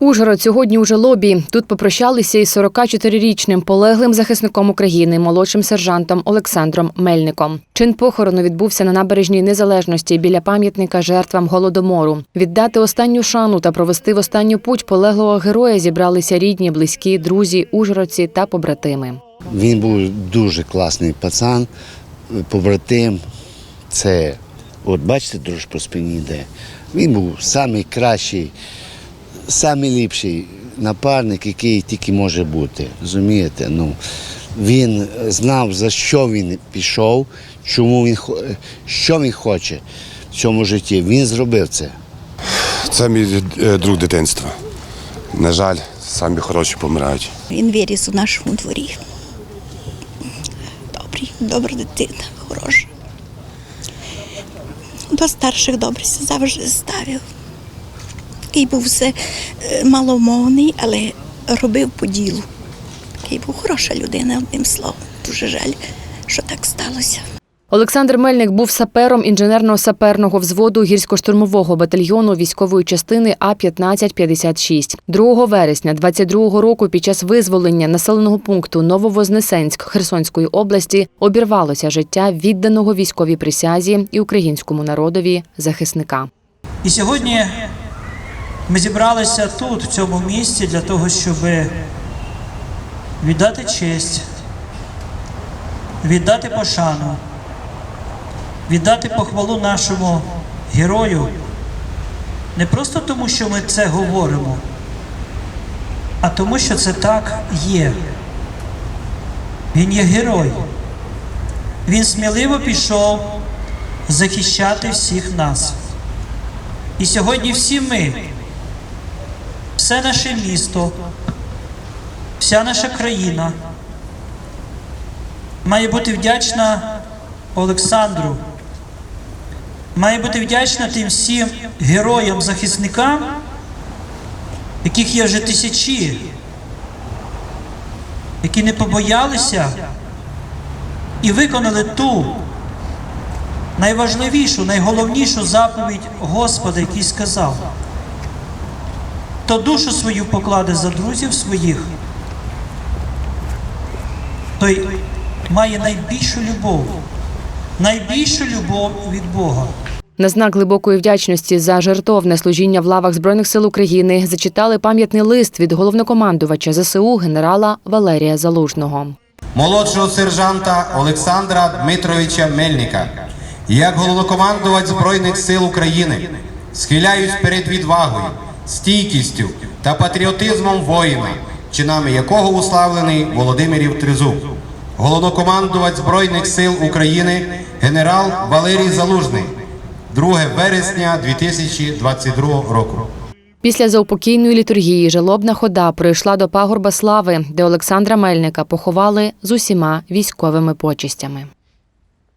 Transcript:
Ужгород сьогодні у жалобі. Тут попрощалися із 44-річним полеглим захисником України, молодшим сержантом Олександром Мельником. Чин похорону відбувся на набережній незалежності біля пам'ятника жертвам голодомору. Віддати останню шану та провести в останню путь полеглого героя зібралися рідні, близькі, друзі, ужгородці та побратими. Він був дуже класний пацан, побратим. Це, от бачите, дрож по спині йде. Він був найкращий, найліпший напарник, який тільки може бути. Розумієте? Ну, він знав, за що він пішов, чому він, що він хоче в цьому житті. Він зробив це. Це мій е, друг дитинства. На жаль, самі хороші помирають. Він виріс у нашому дворі. Добрий, добра дитина, хороша. До старших добре завжди ставив. Такий був все е, маломовний, але робив по ділу. Такий був хороша людина, одним словом. Дуже жаль, що так сталося. Олександр Мельник був сапером інженерно-саперного взводу гірсько-штурмового батальйону військової частини А 1556 2 вересня 22 року під час визволення населеного пункту Нововознесенськ Херсонської області обірвалося життя відданого військовій присязі і українському народові захисника. І сьогодні ми зібралися тут, в цьому місці, для того, щоб віддати честь, віддати пошану, віддати похвалу нашому герою. Не просто тому, що ми це говоримо, а тому, що це так є. Він є герой. Він сміливо пішов захищати всіх нас. І сьогодні всі ми, все наше місто, вся наша країна має бути вдячна Олександру, має бути вдячна тим всім героям, захисникам, яких є вже тисячі, які не побоялися і виконали ту найважливішу, найголовнішу заповідь Господа, який сказав, хто душу свою покладе за друзів своїх, той має найбільшу любов, найбільшу любов від Бога. На знак глибокої вдячності за жертовне служіння в лавах збройних сил України зачитали пам'ятний лист від головнокомандувача ЗСУ генерала Валерія Залужного. молодшого сержанта Олександра Дмитровича Мельника. Як головнокомандувач Збройних сил України схиляюсь перед відвагою, стійкістю та патріотизмом воїна, чинами якого уславлений Володимирів Тризуб. Головнокомандувач Збройних сил України генерал Валерій Залужний, 2 вересня 2022 року. Після заупокійної літургії жалобна хода пройшла до пагорба слави, де Олександра Мельника поховали з усіма військовими почестями.